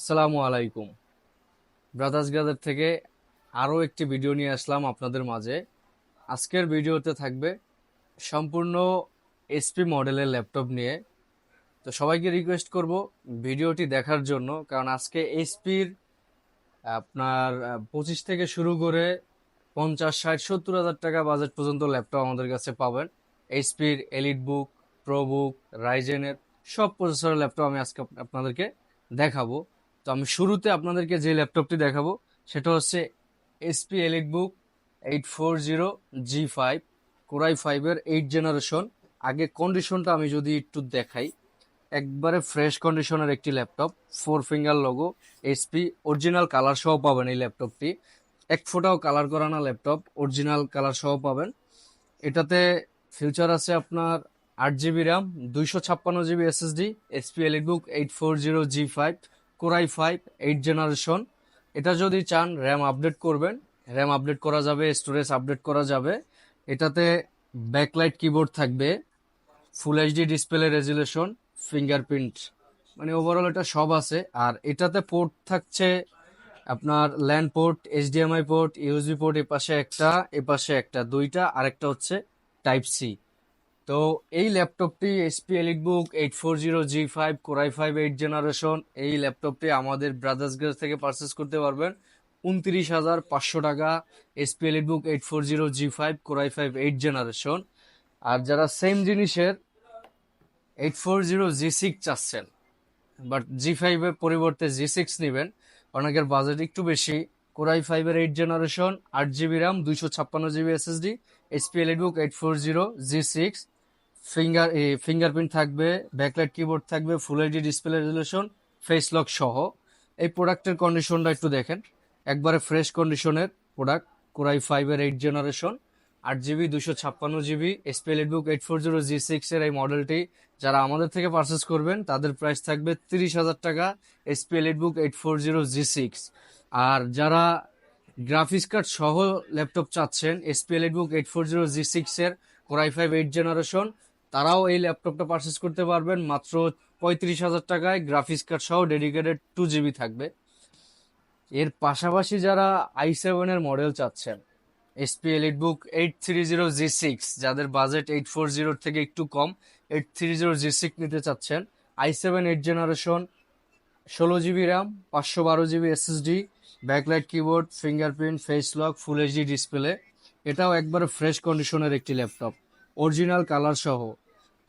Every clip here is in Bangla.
আসসালামু আলাইকুম। ব্রাদার্স গ্যাদার থেকে আরও একটি ভিডিও নিয়ে আসলাম আপনাদের মাঝে। আজকের ভিডিওতে থাকবে সম্পূর্ণ এসপি মডেলের ল্যাপটপ নিয়ে। তো সবাইকে রিকোয়েস্ট করব ভিডিওটি দেখার জন্য, কারণ আজকে এসপির আপনার পঁচিশ থেকে শুরু করে পঞ্চাশ, ষাট, সত্তর হাজার টাকা বাজেট পর্যন্ত ল্যাপটপ আমাদের কাছে পাবেন। এইচপির এলিট বুক প্রো বুক রাইজেনের সব প্রসেসরের ল্যাপটপ আমি আজকে আপনাদেরকে দেখাবো। তো আমি শুরুতে আপনাদেরকে যে ল্যাপটপটি দেখাবো, সেটা হচ্ছে HP EliteBook eight four zero G five core i ফাইভের এইট জেনারেশন আগে কন্ডিশনটা আমি যদি একটু দেখাই, একবারে ফ্রেশ কন্ডিশনের একটি laptop four finger logo HP original colour সহ পাবেন এই ল্যাপটপটি। এক ফোটাও কালার করা না ল্যাপটপ অরিজিনাল কালার সহ পাবেন। এটাতে ফিউচার আছে আপনার আট জিবি র্যাম দুইশো ছাপ্পান্ন GB SSD HP EliteBook eight four zero G five core i five eight generation এটা যদি চান র্যাম আপডেট করবেন। র্যাম আপডেট করা যাবে স্টোরেজ আপডেট করা যাবে। এটাতে ব্যাকলাইট কিবোর্ড থাকবে full HD display resolution fingerprint মানে ওভারঅল এটা সব আছে। আর এটাতে পোর্ট থাকছে আপনার LAN port HDMI port USB port এ পাশে একটা এ পাশে একটা দুইটা, আরেকটা হচ্ছে টাইপ সি তো এই ল্যাপটপটি HP EliteBook eight four zero G five core i five eight generation এই ল্যাপটপটি আমাদের ব্রাদার্স গ্যাস থেকে পারচেস করতে পারবেন। উনত্রিশ হাজার পাঁচশো টাকা HP EliteBook eight four zero G five core i five eight generation আর যারা সেম জিনিসের eight four zero G six চাচ্ছেন বাট জি ফাইভের পরিবর্তে জি সিক্স নেবেন, অনেকের বাজেট একটু বেশি। কোরাই ফাইভের এইট জেনারেশন আট জিবি র্যাম দুইশো ছাপ্পান্ন GB SSD HP EliteBook eight four zero G six finger fingerprint থাকবে ব্যাকলাইট কিবোর্ড থাকবে full HD display resolution face lock সহ। এই প্রোডাক্টের কন্ডিশনটা একটু দেখেন। একবারে ফ্রেশ কন্ডিশনের প্রোডাক্ট কোরাই ফাইভের এইট জেনারেশন আট জিবি দুশো ছাপ্পান্ন GB HP EliteBook eight four zero G সিক্সের এই মডেলটি যারা আমাদের থেকে পারচেস করবেন, তাদের প্রাইস থাকবে তিরিশ হাজার টাকা HP EliteBook eight four zero G six আর যারা গ্রাফিক্স কার্ড সহ ল্যাপটপ চাচ্ছেন HP EliteBook eight four zero G সিক্সের কোরাই ফাইভ এইট জেনারেশন তারাও এই ল্যাপটপটা পারচেস করতে পারবেন। মাত্র পঁয়ত্রিশ হাজার টাকায়। গ্রাফিক্স কার্ড সহ ডেডিকেটেড টু জিবি থাকবে। এর পাশাপাশি যারা আই সেভেনের মডেল চাচ্ছেন HP EliteBook eight three zero G six যাদের বাজেট এইট ফোর জিরোর থেকে একটু কম eight three zero G six নিতে চাচ্ছেন আই সেভেন এইট জেনারেশন ষোলো জিবি র্যাম পাঁচশো বারো GB SSD backlight keyboard fingerprint face lock full HD display এটাও একবারে ফ্রেশ কন্ডিশনের একটি ল্যাপটপ। অরিজিনাল কালার সহ।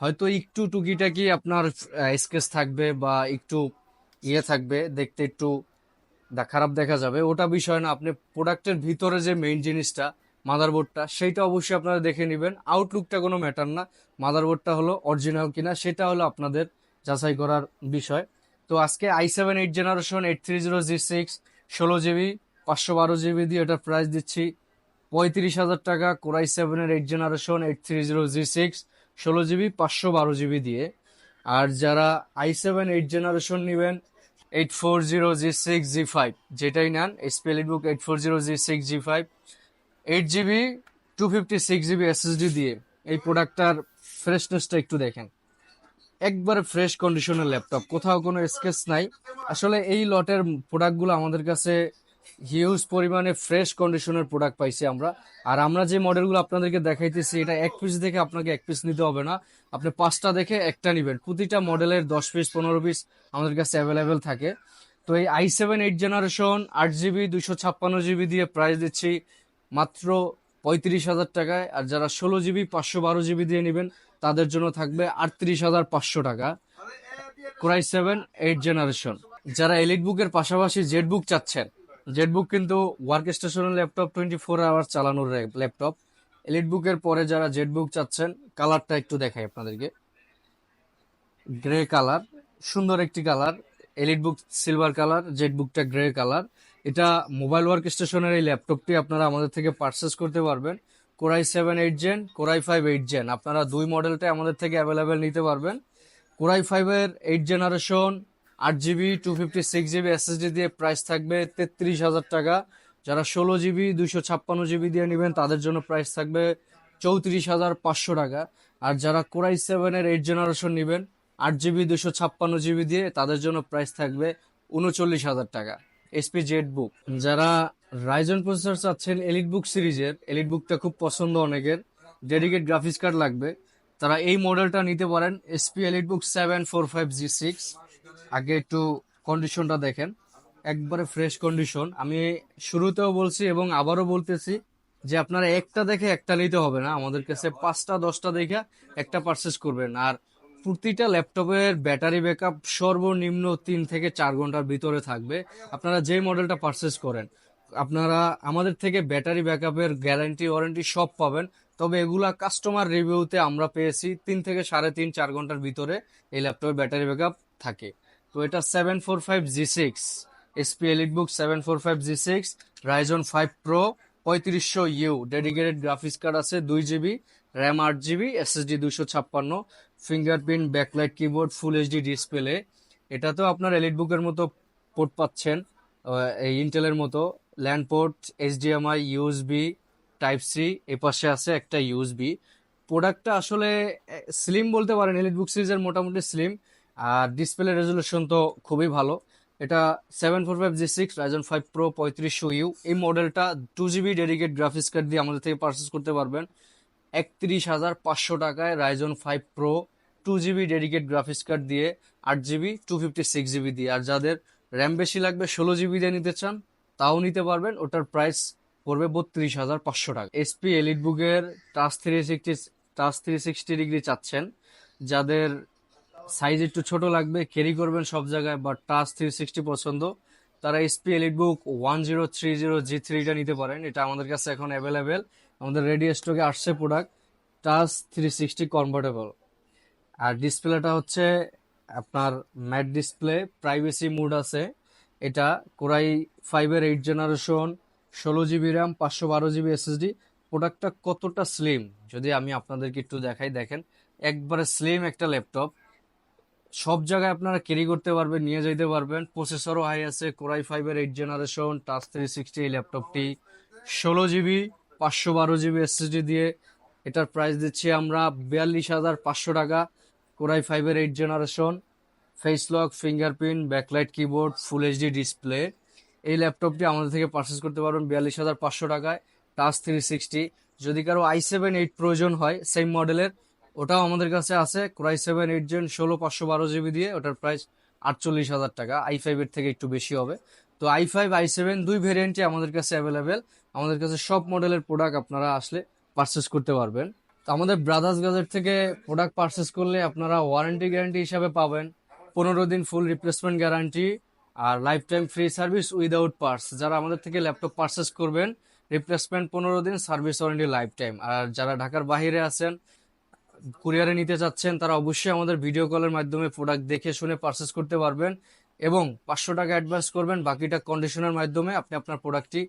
হয়তো একটু টুকিটাকি আপনার স্কেচ থাকবে বা একটু ইয়ে থাকবে, দেখতে একটু খারাপ দেখা যাবে। ওটা বিষয় না, আপনি প্রোডাক্টের ভিতরে যে মেইন জিনিসটা মাদারবোর্ডটা সেইটা অবশ্যই আপনারা দেখে নেবেন। আউটলুকটা কোনো ম্যাটার না মাদারবোর্ডটা হলো অরিজিনাল কিনা, সেটা হলো আপনাদের যাচাই করার বিষয়। তো আজকে i seven eight generation eight three zero G six ষোলো জিবি পাঁচশো বারো জিবি দিয়ে এটার প্রাইস দিচ্ছি। পঁয়ত্রিশ হাজার টাকা কোরাই সেভেনের eight generation eight three zero G six ষোলো জিবি, পাঁচশো বারো জিবি দিয়ে। আর যারা আই সেভেন এইট জেনারেশন নেবেন eight four zero G six G five যেটাই নেন HP EliteBook eight four zero G six G five eight GB two fifty six GB SSD দিয়ে এই প্রোডাক্টটার ফ্রেশনেসটা একটু দেখেন। একবারে ফ্রেশ কন্ডিশনের ল্যাপটপ কোথাও কোনো স্কেচ নাই। আসলে এই লটের প্রোডাক্টগুলো আমাদের কাছে হিউজ পরিমাণে ফ্রেশ কন্ডিশনের প্রোডাক্ট পাইছি আমরা। আর আমরা যে মডেলগুলো আপনাদেরকে দেখাইতেছি, এটা এক পিস দেখে আপনাকে এক পিস নিতে হবে না। আপনি পাঁচটা দেখে একটা নেবেন। প্রতিটা মডেলের দশ পিস পনেরো পিস আমাদের কাছে অ্যাভেলেবেল থাকে। তো এই আই সেভেন এইট জেনারেশন আট জিবি দুইশো ছাপ্পান্ন জিবি দিয়ে প্রাইস দিচ্ছি মাত্র পঁয়ত্রিশ হাজার টাকায়। আর যারা ষোলো জিবি পাঁচশো বারো জিবি দিয়ে নেবেন, তাদের জন্য থাকবে আটত্রিশ হাজার পাঁচশো টাকা। Core i seven eight generation যারা এলিট বুকের পাশাপাশি জেড বুক চাচ্ছেন জেড বুক কিন্তু ওয়ার্ক স্টেশনের ল্যাপটপ টোয়েন্টি ফোর আওয়ার চালানোর ল্যাপটপ এলিট বুকের পরে যারা জেড বুক চাচ্ছেন কালারটা একটু দেখাই আপনাদেরকে। গ্রে কালার সুন্দর একটি colour EliteBook silver colour Z বুকটা গ্রে কালার এটা মোবাইল ওয়ার্ক স্টেশনের এই ল্যাপটপটি আপনারা আমাদের থেকে পারচেস করতে পারবেন। Core i seven eight gen core i five eight gen আপনারা দুই মডেলটাই আমাদের থেকে অ্যাভেলেবেল নিতে পারবেন। কোরাই ফাইভের এইট জেনারেশন আট GB two fifty six GB SSD দিয়ে প্রাইস থাকবে তেত্রিশ হাজার টাকা। যারা ষোলো জিবি দুশো ছাপ্পান্ন জিবি দিয়ে নেবেন, তাদের জন্য প্রাইস থাকবে চৌত্রিশ হাজার পাঁচশো টাকা। আর যারা কোরাই সেভেনের এইট জেনারেশন নেবেন, আট জিবি দুশো ছাপ্পান্ন জিবি দিয়ে, তাদের জন্য প্রাইস থাকবে উনচল্লিশ হাজার টাকা। এসপি জেড বুক যারা রাইজন প্রসেসর চাচ্ছেন এলিট বুক সিরিজের এলিট বুকটা খুব পছন্দ অনেকের ডেডিকেট গ্রাফিক্স কার্ড লাগবে। তারা এই মডেলটা নিতে পারেন HP EliteBook seven four five G six আগে একটু কন্ডিশনটা দেখেন। একবারে ফ্রেশ কন্ডিশন আমি শুরুতেও বলছি এবং আবারও বলতেছি যে আপনারা একটা দেখে একটা নিতে হবে না। আমাদের কাছে পাঁচটা, দশটা দেখে একটা পারচেস করবেন। আর প্রতিটা ল্যাপটপের ব্যাটারি ব্যাকআপ সর্বনিম্ন তিন থেকে চার ঘণ্টার ভিতরে থাকবে। আপনারা যে মডেলটা পারচেস করেন, আপনারা আমাদের থেকে ব্যাটারি ব্যাকআপের গ্যারান্টি ওয়ারেন্টি সব পাবেন। তবে এগুলা কাস্টমার রিভিউতে আমরা পেয়েছি তিন থেকে সাড়ে তিন, চার ঘণ্টার ভিতরে এই ল্যাপটপের ব্যাটারি ব্যাকআপ থাকে। তো এটা seven four five G six HP EliteBook seven four five G six Ryzen five pro পঁয়ত্রিশশো ইউ ডেডিকেটেড গ্রাফিক্স কার্ড আছে, দুই জিবি র্যাম আট জিবি এসএসডি দুশো ছাপ্পান্ন fingerprint backlight keyboard full HD display এটা তো আপনার এলিট বুকের মতো পোর্ট পাচ্ছেন এই ইন্টেলের মতো। LAN port HDMI USB type C এ পাশে আছে একটা ইউএসবি প্রোডাক্টটা আসলে স্লিম বলতে পারেন এলিট বুক সিরিজের মোটামুটি স্লিম আর ডিসপ্লে রেজলিউশন তো খুবই ভালো। এটা seven four five G six Ryzen five pro পঁয়ত্রিশশো ইউ এই মডেলটা two GB dedicate graphics card দিয়ে আমাদের থেকে পারচেস করতে পারবেন। একত্রিশ হাজার পাঁচশো টাকায় Ryzen five pro two GB dedicate graphics card দিয়ে, আট GB two fifty six GB দিয়ে। আর যাদের র্যাম বেশি লাগবে, ষোলো জিবি দিয়ে নিতে চান, তাও নিতে পারবেন। ওটার প্রাইস পড়বে বত্রিশ হাজার পাঁচশো টাকা। এসপি এলিট বুকের touch three sixty touch three sixty degree চাচ্ছেন। যাদের সাইজ একটু ছোট লাগবে ক্যারি করবেন সব জায়গায় বা টাচ থ্রি সিক্সটি পছন্দ। তারা HP EliteBook one zero three zero G থ্রিটা নিতে পারেন। এটা আমাদের কাছে এখন অ্যাভেলেবেল আমাদের রেডি স্টকে আসছে product touch three sixty comfortable আর ডিসপ্লেটা হচ্ছে আপনার ম্যাট ডিসপ্লে প্রাইভেসি মুড আছে। এটা কোরাই ফাইভের এইট জেনারেশন ষোলো জিবি র্যাম পাঁচশো বারো জিবি এসএসডি প্রোডাক্টটা কতটা স্লিম যদি আমি আপনাদেরকে একটু দেখাই, দেখেন, একবারে স্লিম একটা ল্যাপটপ সব জায়গায় আপনারা ক্যারি করতে পারবেন, নিয়ে যেতে পারবেন। প্রসেসরও হাই আছে কোরাই ফাইভের eight generation touch three sixty এই ল্যাপটপটি ষোলো জিবি পাঁচশো বারো জিবি এসএসডি দিয়ে এটার প্রাইস দিচ্ছি আমরা বিয়াল্লিশ হাজার পাঁচশো টাকা। কোরাই ফাইভের eight generation face lock fingerprint backlight keyboard full HD display এই ল্যাপটপটি আমাদের থেকে পারচেস করতে পারবেন বিয়াল্লিশ হাজার পাঁচশো টাকায় টাচ থ্রি সিক্সটি যদি কারও আই সেভেন এইট প্রয়োজন হয় সেম মডেলের ওটাও আমাদের কাছে আছে। ক্রাই সেভেন এইট জেন ষোলো, পাঁচশো, বারো জিবি দিয়ে। ওটার প্রাইস আটচল্লিশ হাজার টাকা। আই ফাইভের থেকে একটু বেশি হবে। তো আই ফাইভ আই সেভেন দুই ভেরিয়েন্টই আমাদের কাছে অ্যাভেলেবেল আমাদের কাছে সব মডেলের প্রোডাক্ট আপনারা আসলে পারচেস করতে পারবেন। তো আমাদের ব্রাদার্স গাজেট থেকে প্রোডাক্ট পারচেস করলে আপনারা ওয়ারেন্টি গ্যারান্টি হিসাবে পাবেন। পনেরো দিন ফুল রিপ্লেসমেন্ট গ্যারান্টি আর life time free service without parts যারা আমাদের থেকে ল্যাপটপ পারচেস করবেন রিপ্লেসমেন্ট পনেরো দিন সার্ভিস ওয়ারেন্টি লাইফ টাইম আর যারা ঢাকার বাইরে আছেন কুরিয়ারে নিতে চাচ্ছেন, তারা অবশ্যই আমাদের ভিডিও কলের মাধ্যমে প্রোডাক্ট দেখে শুনে পারচেস করতে পারবেন এবং পাঁচশো টাকা অ্যাডভান্স করবেন, বাকিটা কন্ডিশনের মাধ্যমে আপনি আপনার প্রোডাক্টটি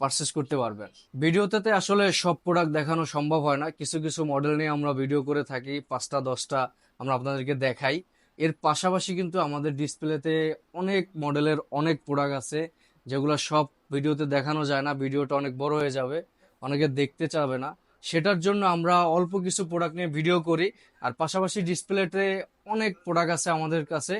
পারচেস করতে পারবেন। ভিডিওতে আসলে সব প্রোডাক্ট দেখানো সম্ভব হয় না, কিছু কিছু মডেল নিয়ে আমরা ভিডিও করে থাকি, পাঁচটা, দশটা আমরা আপনাদেরকে দেখাই। এর পাশাপাশি কিন্তু আমাদের ডিসপ্লেতে অনেক মডেলের অনেক প্রোডাক্ট আছে, যেগুলো সব ভিডিওতে দেখানো যায় না ভিডিওটা অনেক বড় হয়ে যাবে, অনেকে দেখতে চাবে না। সেটার জন্য আমরা অল্প কিছু প্রোডাক্ট নিয়ে ভিডিও করি। আর পাশাপাশি ডিসপ্লেতে অনেক প্রোডাক্ট আছে আমাদের কাছে।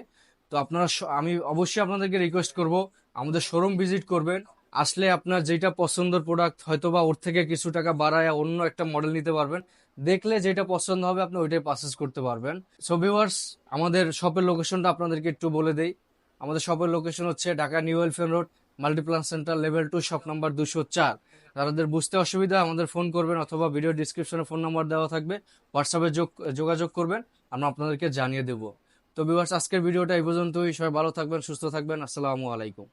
তো আপনারা আমি অবশ্যই আপনাদেরকে রিকোয়েস্ট করব, আমাদের শোরুম ভিজিট করবেন। আসলে আপনার যেটা পছন্দের প্রোডাক্ট হয়তো বা ওর থেকে কিছু টাকা বাড়ায় অন্য একটা মডেল নিতে পারবেন। দেখলে যেটা পছন্দ হবে আপনি ওইটাই পারচেস করতে পারবেন। সো ভিউয়ার্স আমাদের শপের লোকেশনটা আপনাদেরকে একটু বলে দেই। আমাদের শপের লোকেশন হচ্ছে Dhaka new elephant road Multiplan centre level two shop number দুশো চার। যাদের বুঝতে অসুবিধা, আমাদের ফোন করবেন অথবা ভিডিও ডিসক্রিপশনে ফোন নাম্বার দেওয়া থাকবে। হোয়াটসঅ্যাপে যোগ, যোগাযোগ করবেন, আমরা আপনাদেরকে জানিয়ে দেবো। তো বিভার্স আজকের ভিডিওটা এই পর্যন্তই। সবাই ভালো থাকবেন, সুস্থ থাকবেন। আসসালামু আলাইকুম।